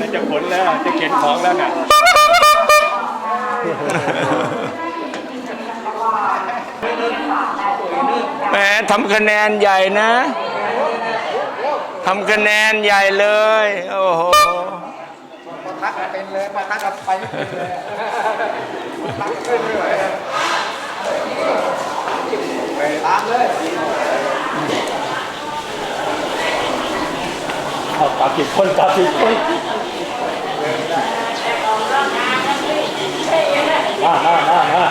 น่าจะขนแล้วจะเข็นของแล้วน่ะแหมทำคะแนนใหญ่นะทำคะแนนใหญ่เลย โอ้โหทักเป็นเลยมาทักกับไปเป็นเลยทักขึ้นเลยไปตามเลยเอาตาผิดคนตาผิดคนมามามามา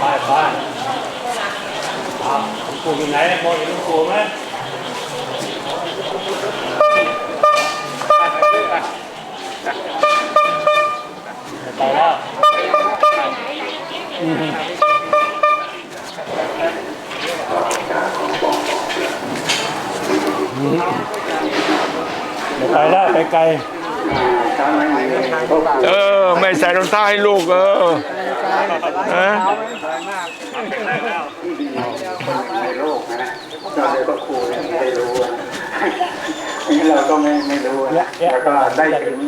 ไปไปอะหลวงปู่ อยู่ไหนมองเห็นหลวงปู่ไหมไปแล้วไปแล้วไปไกล เออ ไม่ใส่รองเท้าให้ลูกเออ ฮะในโลกนะเราเลยก็ครูเนี่ยไม่ได้รู้อะนี่เราก็ไม่ไม่รู้อะแล้วก็ได้ถึง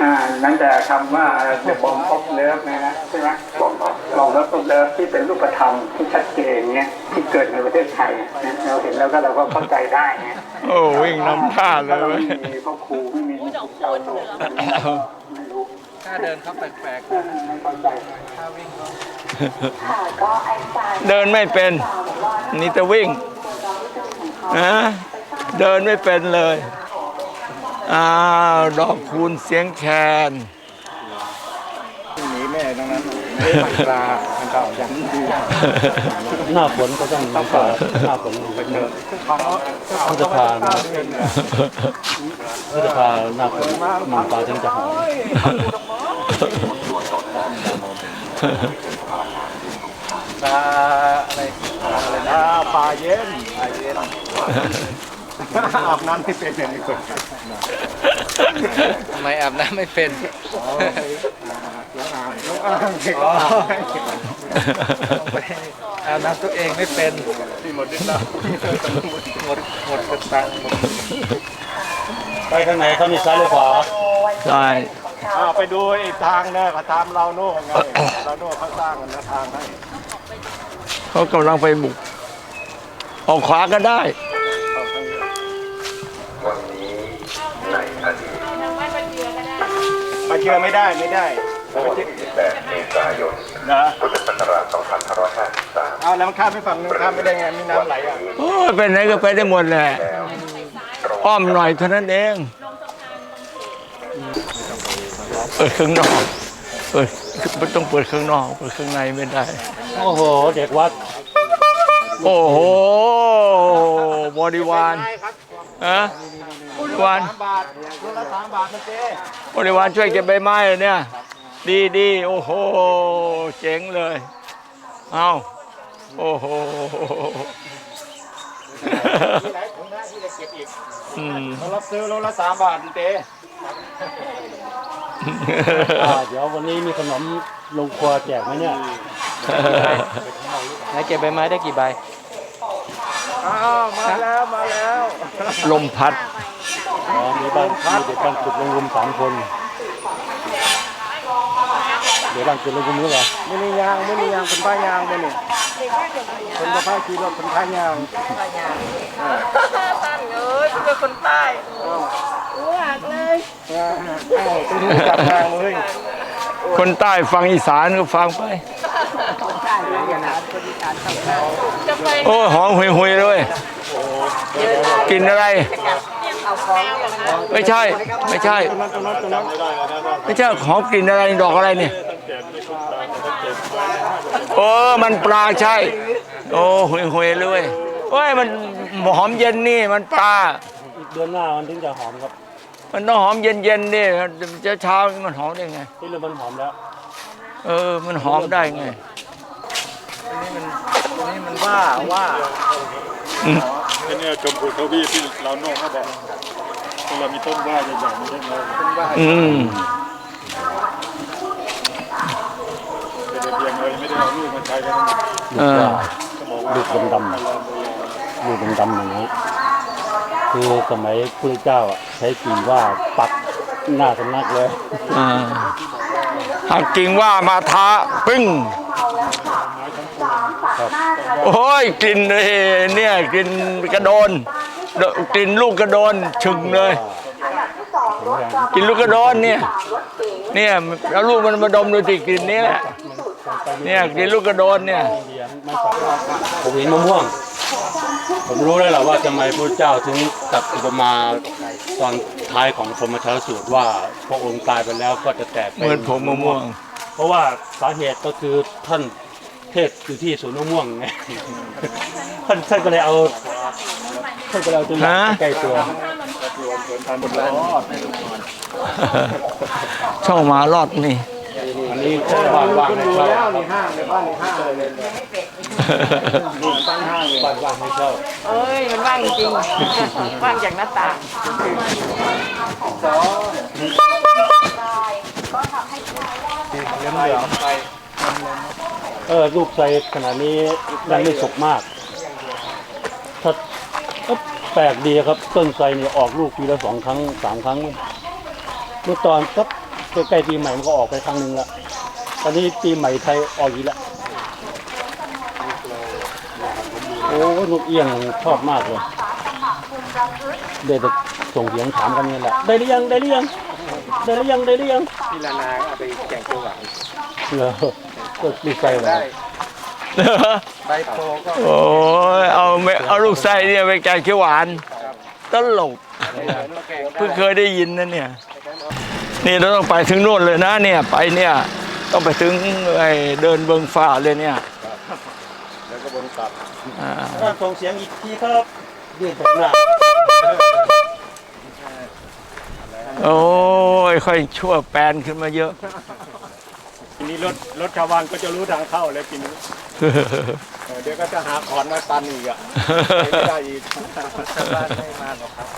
อ่านั้นแต่คำว่าจะบอมพบเลิฟนะฮะใช่ไหมบอมบอมแล้วพบเลิฟที่เป็นรูปธรรมที่ชัดเจนเนี้ยที่เกิดในประเทศไทยนะเราเห็นแล้วก็เราก็เข้าใจได้นะโอ้วิ่งนำท่าเลยเราเว้ไม่มีพ่อครูไม่มีเราไม่รู้ ถ้าเดินเขาแปลกไม่เข้าใจเดินไม่เป็นนี่จะวิ่งฮะเดินไม่เป็นเลย อ้าว ดอกคูณเสียงแคนหนีแม่ตรงนั้นไม่ได้ปลามันก็อย่างนี้หน้าฝนก็ต้องน้ำป่าหน้าฝนไปเจอพุทธภานะพุทธภาหน้าฝนมันปลาจึงจะหอม ปลาอะไรอะไรนะปลาเย็นปลาเย็นอาบน้ำที่เป็นอย่างนี้คนทำไมอาบน้ำไม่เป็นอาบน้ำตัวเองไม่เป็นที่หมดดิ้นแล้วหมดหมดกระตังหมดไปทางไหนเขามีซ้ายหรือขวาใช่ อ้าวไปดูอีกทางนะเขาทำเราโน่ไงเราโน่เขาสร้างกันนะทางให้เขากำลังไปบุก ออกขวาก็ได้มาเชื่อไม่ได้ไม่ได้28เมษายน นะพุทธศักราช2553เอาแล้วมันข้ามไปฝั่งนู้นข้ามไม่ได้ไงมีน้ำไหลอะ โอ้ยไปไหนก็ไปได้หมดแหละอ้อมหน่อยเท่านั้นเอง เปิดข้างนอกเปิดมันต้องเปิดข้างนอก เปิดข้างในไม่ได้ โอ้โห เด็กวัด โอ้โห บริวารฮะบริวารสามบาทรุ่นละสามบาทนะเจ๊บริวารช่วยเก็บใบไม้เหรอเนี่ย ดีดีโอ้โห เจ๋งเลย เอาโอ้โหที่ไหนถึงหน้าที่จะเก็บอีกอืมเรารับซื้อรุ่นละสามบาทนะเจ๊ อ่าเดี๋ยววันนี้มีขนมลงครัวแจกไหมเนี่ยไหนเก็บใบไม้ได้กี่ใบ อ้าวมาแล้วมาแล้วลมพัด อ๋อมีบ้านมีเด็กบ้านจุดลงรุมสามคน เดี๋ยวบ้านจุดลงรุมหรือเปล่าไม่มียางไม่มียางเป็นผ้ายางเลยนี่เป็นผ้าขี่รถเป็นผ้ายางตันเอ้ยเป็นคนใต้ รู้หักเลยอ้าวต้องรู้จับยางเลยคนใต้ฟังอีสานก็ฟังไปจะไปโอ้ยหอมหุยหุยๆเลยกลินอะไรเอาของอย่างนั้นไม่ใช่ ไม่ใช่ ไม่ใช่หอมกลิ่นอะไรดอกอะไรเนี่ยโอ้มันปลาใช่ โอ้หุยหุยๆเลยโอ้ยมันหอมเย็นนี่มันปลาอีกเดือนหน้ามันถึงจะหอมครับ มันต้องหอมเย็นเย็นๆนี่จะเช้าๆมันหอมได้ไง ที่เรื่องมันหอมแล้ว เออ มันหอมได้ไงนี่มันว่าว่านี่เนี่ยชมพูทวีที่เราโน่เขาบอกเรามีต้นว่าใหญ่ๆไม่ใช่ไหมอืมเป็นเพียงเลยไม่ได้เอาลูกมาใช้กันเออลูกดำๆลูกดำๆอย่างนี้ คือสมัยพระเจ้าอะใช้กิ่งว่าปักหน้าสำนักเลยอ่าหักกิ่งว่ามาท้าปึ้งโอ้ยกลิ่นเอ้เนี่ยกลิ่นกระโดนเดกลิ่นลูกกระโดนชึงเลยกลิ่นลูกกระโดนเนี่ย เนี่ยแล้วลูกมันมาดมดูสิกลิ่นนี้แหละเนี่ยกลิ่นลูกกระโดนเนี่ยผมเห็นมะม่วง ผมรู้แล้วแหละว่าทำไมพระเจ้าถึงตัดอุปมาตอนท้ายของพรหมชาสูตรว่าพระองค์ตายไปแล้วก็จะแตกเหเป็นมือนผมมะม่วง เพราะว่าสาเหตุก็คือท่านเทศอยู่ที่สวนมะม่วงไงท่านท่านก็เลยเอาท่านก็เลยเอาตัวอย่างฮะใกล้ตัวช่องหมารอดนี่อันนี้บ้านว่างให้เช่าแล้วนี่ห้างในบ้านในห้างเลย บ้านห้างเลยว่างให้เช่าเอ้ย มันว่างจริงๆว่างจากหน้าต่างเออลูกไทรขนาดนี้ยังไม่สุกมากถ้าแปลกดีครับ ต้นไทรเนี่ยออกลูกปีละสองครั้งสามครั้งเมื่อตอนสักใกล้ปีใหม่มันก็ออกไปครั้งหนึ่งละตอนนี้ปีใหม่ไทยออกอีกแล้ว โอ้นกเอี้ยงชอบมากเลยเด็กส่งเสียงถามกันนี่แหละ ได้หรือยัง ได้หรือยัง ได้หรือยัง ได้หรือยังพี่ลานาเอาไปแกงเขียวหวานเหรอก็ลูกไทรไว้ใบโพก็โอ้ยเอาไม่เอาลูกไส้เนี่ยไปแกงเขียวหวานตลกเพิ่งเคยได้ยินนะเนี่ย นี่เราต้องไปถึงโน่นเลยนะเนี่ย ไปเนี่ย ต้องไปถึงไอ้เดินเบิงฟ้าเลยเนี่ย แล้วก็บนกลับอ่าถ้าส่งเสียงอีกทีครับยื่นไปหน้าโอ้ยค่อยชั่วแปลนขึ้นมาเยอะ ทีนี้รถรถชาวบ้านก็จะรู้ทางเข้าแล้วทีนี้เออเดี๋ยวก็จะหาขอนมาตันอีกอะไม่ได้อีกชาวบ้านไม่มาหรอกครับ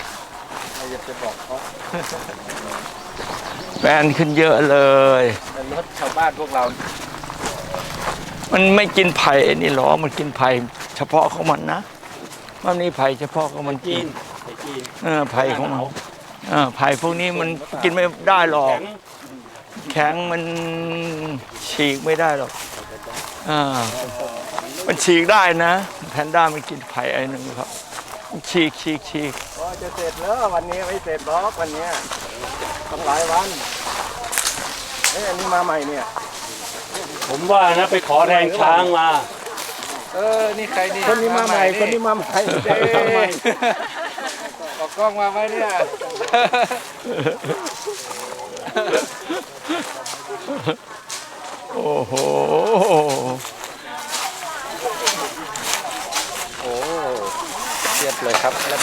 ไม่อยากจะบอกเขาแปลนขึ้นเยอะเลย แต่รถชาวบ้านพวกเรา มันไม่กินไผ่ไอ้นี่หรอ มันกินไผ่เฉพาะของมันนะมันมีไผ่เฉพาะของมันกินไปจีนเออไผ่ของมันเออไผ่พวกนี้มันกินไม่ได้หรอกแข็งแข็งมันฉีกไม่ได้หรอกอ่ามันฉีกได้นะ แพนด้ามันกินไผ่ไอ้หนึ่งครับฉีกฉีกฉีกก็จะเสร็จแล้ววันนี้ไม่เสร็จหรอกวันเนี้ยต้องหลายวันเอ้ยอันนี้มาใหม่เนี่ย ผมว่านะไปขอแรงช้างมา เออ นี่ใครนี่คนนี้มาใหม่ คนนี้มาใหม่เอ๊ะออกกล้องมาไหมเนี่ย โอ้โห โอ้เทียบเลยครับแล้ว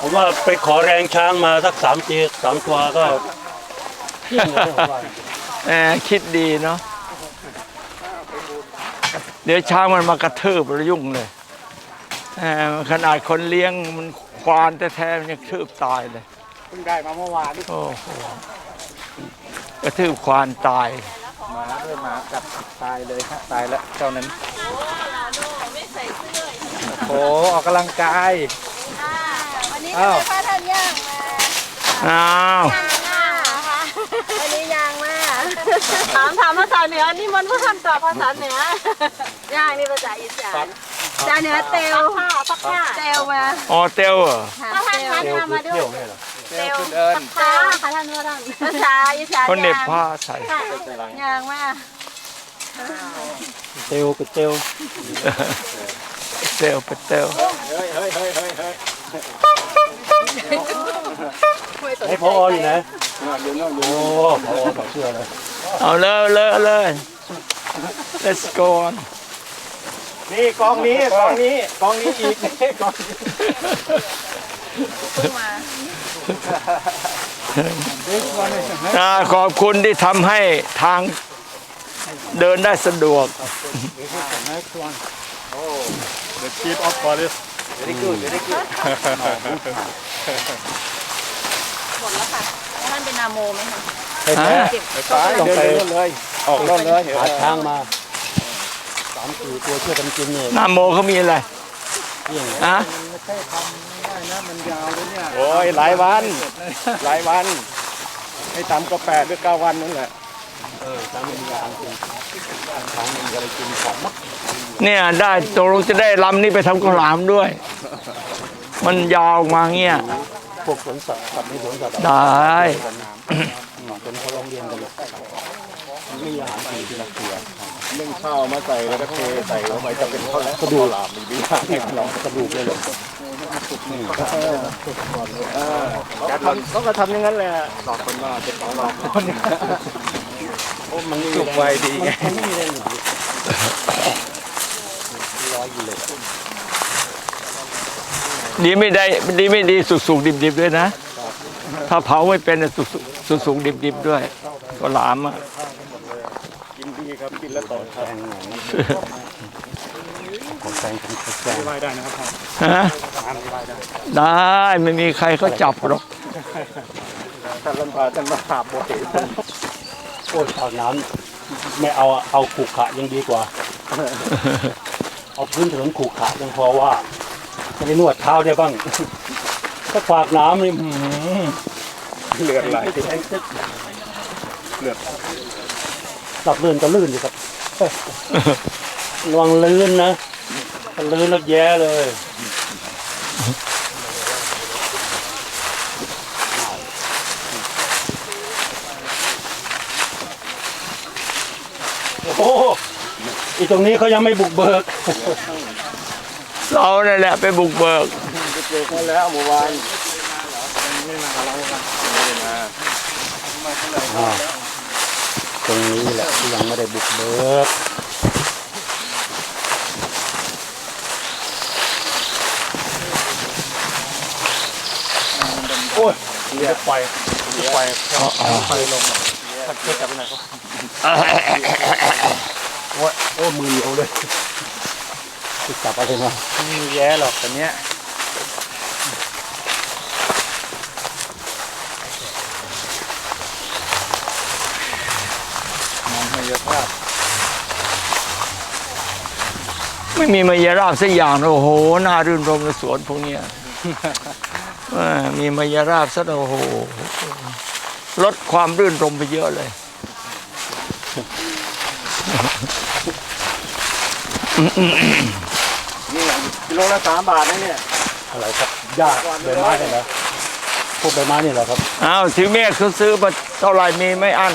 ผมว่าไปขอแรงช้างมาสักสามตีสามตัวก็ แหมคิดดีเนาะเดี๋ยวช้างมันมากระทืบแล้วยุ่งเลยแหมขนาดคนเลี้ยงมันควานแท้ๆมันยังทืบตายเลยเพิ่งได้มาเมื่อวานนี่โอ้โหกระทืบควานตายหมาด้วยหมากัดตายเลยฮะตายแล้วเจ้านั้นโอ้โหออกกำลังกายวันนี้อ้าวพระท่านย่างมาอ้าว ย่างมาค่ะวันนี้ย่างมา ถามถามภาษาเหนือนี่มันพระท่านตอบภาษาเหนือย่างนี่ภาษาอีสานภาษาเหนือเตลผ้าปักผ้าเตลมาอ๋อเต้วเหรอพระท่านพระเที่ยวท่านคือมาด้วเที่ยยวเนี่ยเหรอเตลผ้าพระท่านพระท่านภาษาอีสานเขาเหน็บผ้าใส่ย่างมาเตียวกับเตียวเต้วเป็นเต้วเฮ้ยเฮ้ยเฮ้ยเฮ้ย เฮ้ยให้พออยู่นะเดี๋ยวน้องอยู่โอ้พอต่อเชื่อเลยเอาเลยเลยเลย let's go on นี่กองนี้กองนี้กองนี้อีกนี่กองนี้อ่าขอบคุณที่ทำให้ทางเดินได้สะดวก The chief of forest ห มดแล้วค่ะท่านเป็นนาโมไหมคะไปแท้ไปเดินเดินเลยออกต้นเลยหาช้างมาสามสี่ตัวเชื่อกันกินเนี่ยหน้าโมเขามีอะไรฮะโอ้ยหลายวัน หลายวันไม่ต่ำก็แปดหรือเก้าวันนั่นแหละเนี่ยได้ตกลงจะได้ลำนี้ไปทำข้าวหลามด้วย มันยาวมาเงี้ย พวกสวนสัตว์กับในสวนสัตว์ได้ เป็นเขาลองเรียนกันเลยไม่มีอาหารกินที่รักเสียนึ่งข้าวมาใส่แล้วก็เทใส่ลงไปจะเป็นข้าวแล้วกระดูกหลามมีวิชาเนี่ยเรากระดูกเลยเหรอจะทำเขาก็ทำอย่างนั้นแหละหลอกคนว่าเป็นของหลอกคนโอ้มันไม่มีสุกไวดีไงมันไม่มีแรงหนุนร้อยกิโล ดีไม่ได้ดีไม่ดีสุกสุกดิบดิบด้วยนะ ถ้าเผาไม่เป็นสุกสุกสุกดิบดิบด้วยข้าวหลามอะกินดีครับกินแล้วต่อแรงหน่อยของแซงของแซงไได้นะครับฮะได้ไม่มีใครเขาจับหรอกท่านลำพาท่านมาหาบ่อยโอ้ยเอาน้ำไม่เอาเอาขูกขะยังดีกว่า เอาพื้นถนนขูกขะยังพอว่า จะได้นวดเท้าได้บ้าง ถ้าฝากน้ำนี่อื้อหือเลือดไหลเลือดหลับลื่นก็ลื่นอยู่ครับระวังลื่นนะถ้าลื่นแล้วแย่เลยโอ้โหอีตรงนี้เขายังไม่บุกเบิก เราเนี่ยแหละไปบุกเบิกไปเจอเขาแล้วเมื่อวานอ่าตรงนี้แหละที่ยังไม่ได้บุกเบิกโอ้ยเดี๋ยวไปเดี๋ยวไปไปลงถ้าเกิดจับไปไหนก็โอ้ยโอ้มือเหนียวเลย จะจับอะไรมาไม่มีแย่หรอกแต่เนี้ยไม่มีมายาราบสักอย่างนะโอ้โหน่ารื่นรมในสวนพวกเนี้ยเออมีมายาราบซะโอ้โหลดความรื่นรมไปเยอะเลย นี่กิโลละสามบาทนะเนี่ย อะไรครับหญ้าใบไม้เนี่ยเหรอพวกใบไม้เนี่ยเหรอครับ อ้าวถือเมฆเขาซื้อมาเท่าไหร่มีไม่อั้น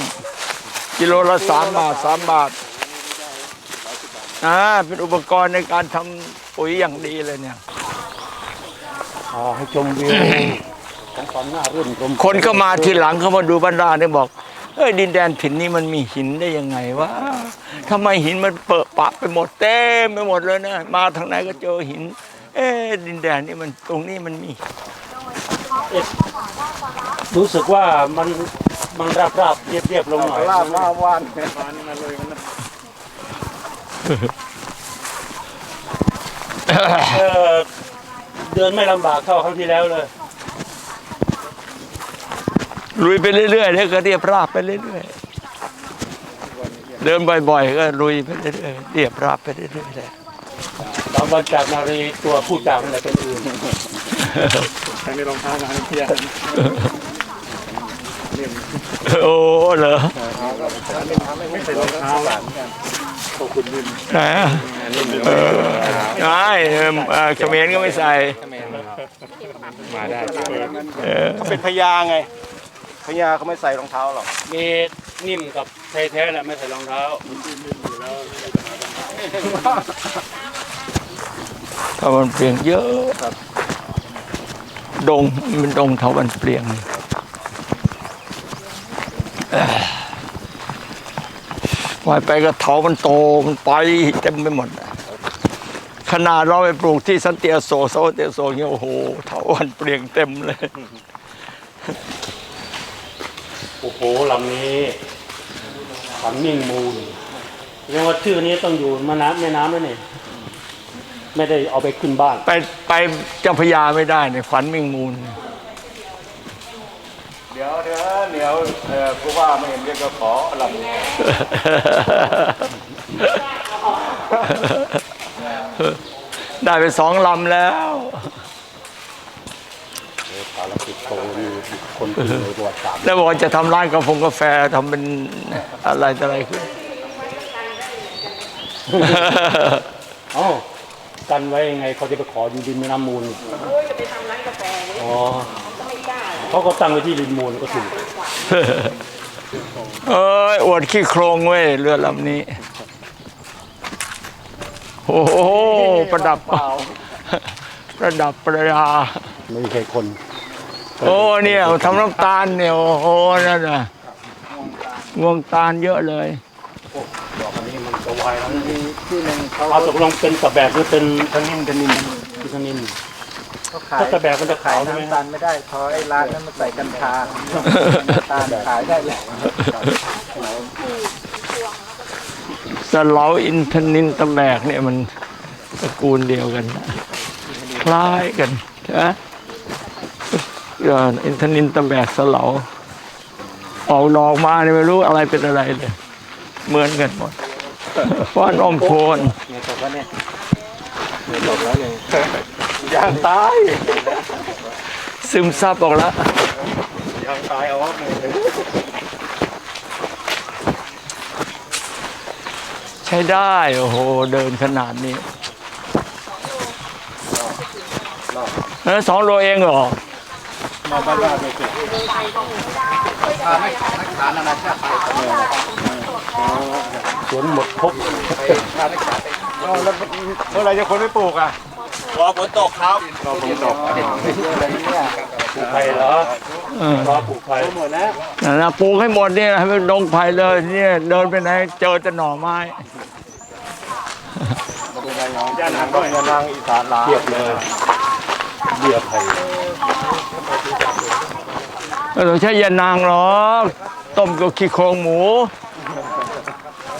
กิโลละสามบาทสามบาทอ่าเป็นอุปกรณ์ในการทำปุ๋ยอย่างดีเลยเนี่ยอ่าให้ชมวิวของความน่ารื่นรมคนก็มาทีหลังเขามาดูบ้านราเนี่ยบอก เอ้ยดินแดนถิ่นนี้มันมีหินได้ยังไงวะทำไมหินมันเปิดปะไปหมดเต็มไปหมดเลยนะมาทางไหนก็เจอหิน เอ๊ะดินแดนนี่มันตรงนี้มันมี รู้สึกว่ามันมันราบราบๆเรียบเรียบๆลงหน่อยลาบลาบวานวานนี่มาเลยมันเออเดินไม่ลำบากเท่าครั้งที่แล้วเลย ลุยไปเรื่อยๆแล้วก็เรียบราบไปเรื่อยๆเดินบ่อย ๆ ก็ลุยไปเรื่อยๆเรียบราบไปเรื่อยๆเลยบางวันจากนารีตัวผู้จากอะไรเป็นอื่นใช้ในรองเท้ามาให้เพียรโอ้เหรอไม่ใส่รองเท้าขอบคุณดินไหนอะเออไอ้เออเอ่อเขมรก็ไม่ใส่มาได้เออเขาเป็นพญาไง พญาเขาไม่ใส่รองเท้าหรอกมีนิ่มกับไทยแท้แหละไม่ใส่รองเท้าถ้ามันเปลี่ยนเยอะดงมันดงเทาวันเปลี่ยงเอ่อไปไปก็เถามันโตมันไปเต็มไปหมดอะขนาดเราไปปลูกที่สันเตียโซโซเตียโซเนี่ยโอ้โหเถาวันเปลี่ยงเต็มเลยโอ้โหลำนี้ขันมิ่งมูลเรียกว่าชื่อนี้ต้องอยู่มาน้ำแม่น้ำแล้วนี่ไม่ได้เอาไปขึ้นบ้าน ไปไปเจ้าพระยาไม่ได้เนี่ยขวัญมิงมูล เดี๋ยวเดี๋ยวเดี๋ยวเออผู้ว่าไม่เห็นเรียกก็ขอลำนได้ไปสองลำแล้ว ภารกิจโตนี่ คนที่ในประวัติศาสตร์แล้วบอกว่าจะทำร้านกาแฟกาแฟทำเป็นอะไรต่ออะไรขึ้นเอ้ากันไว้ยังไงเขาจะไปขออยู่ริมแม่น้ำมูลจะไปทำร้านกาแฟอ๋อเขาก็ตั้งไว้ที่ริมมูลก็ถูกเอ้ยอวดขี้โครงเว้ยเรือลำนี้ โอ้โหประดับ ประดับประดาไม่ใช่คน โอ้เนี่ยทำน้ำตาลเนี่ยโอ้โหนั่นน่ะงวงตาลเยอะเลยดอกอันนี้มันจะวายแล้วมีที่หนึ่งเขาเอาตกลงเป็นตะแบกหรือเป็นทางนี้ทางนี้พิซานินเขาขายถ้าตะแบกมันจะขาขาวยใช่ไหมน้ำตาลไม่ได้พอไอ้ร้านนั้นมันใส่กัญชาน้ำตาลขายได้เลยสะเหลาอินทนินตะแบกเนี่ยมันตระกูลเดียวกันนะคล้ายกันใช่ไหมเอ่ออินทนินตะแบกสะเหลาออกดอกมาเนี่ยไม่รู้อะไรเป็นอะไรเลย เหมือนกันหมดฟ้อนอมโคนเนี่ยตกแล้วเนี่ยย่างตาย ซึมซับออกแล้วย่างตายเอาว่ามือใช้ได้โอ้โห เดินขนาดนี้เออสองโลเองเหรอ มาบ้านบ้านไปสิพาไม่นักฐานนานาชาติไปสวนหมดพกพานักฐานไปเอาแล้วเมื่อไหรจะคนไม่ปลูกอะรอฝนตกครับรอฝนตกอะไรเนี่ยปลูกไผ่เหรอเออรอปลูกไผ่หมดแล้วนั่นนะปลูกให้หมดเนี่ยให้มันดงไผ่เลยเนี่ยเดินไปไหนเจอแต่หน่อไม้ย่านางก็ย่านางอีสานลาเทียบเลย เบียร์ไผ่ไม่ต้องใช้ยานางหรอกต้มกับขี้โครงหมู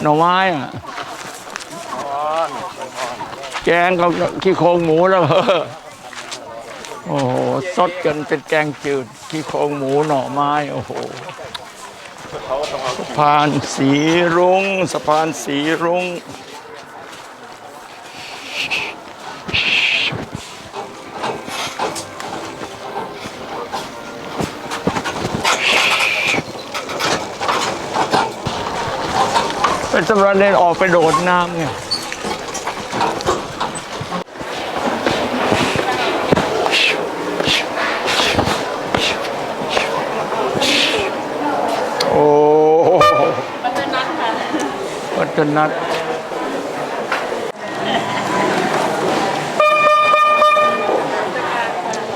หน่อไม้อะแกงกับขี้โครงหมูแล้วเออโอ้โหสดกันเป็นแกงจืดขี้โครงหมูหน่อไม้โอ้โหสะพานสีรุ้งสะพานสีรุ้ง เป็นสำหรับเล่นออกไปโดดน้ำไงโอ้วันัทค่ะวัฒนัท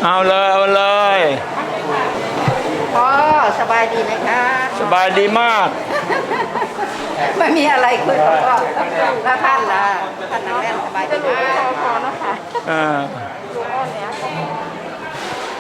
เอาเลย เอาเลยพ่อสบายดีไหมคะ สบายดีมาก ไม่มีอะไรคุยกับพ่อแล้วท่านล่ะท่านน้องแม่สบายดีไหมพอนะคะอ่า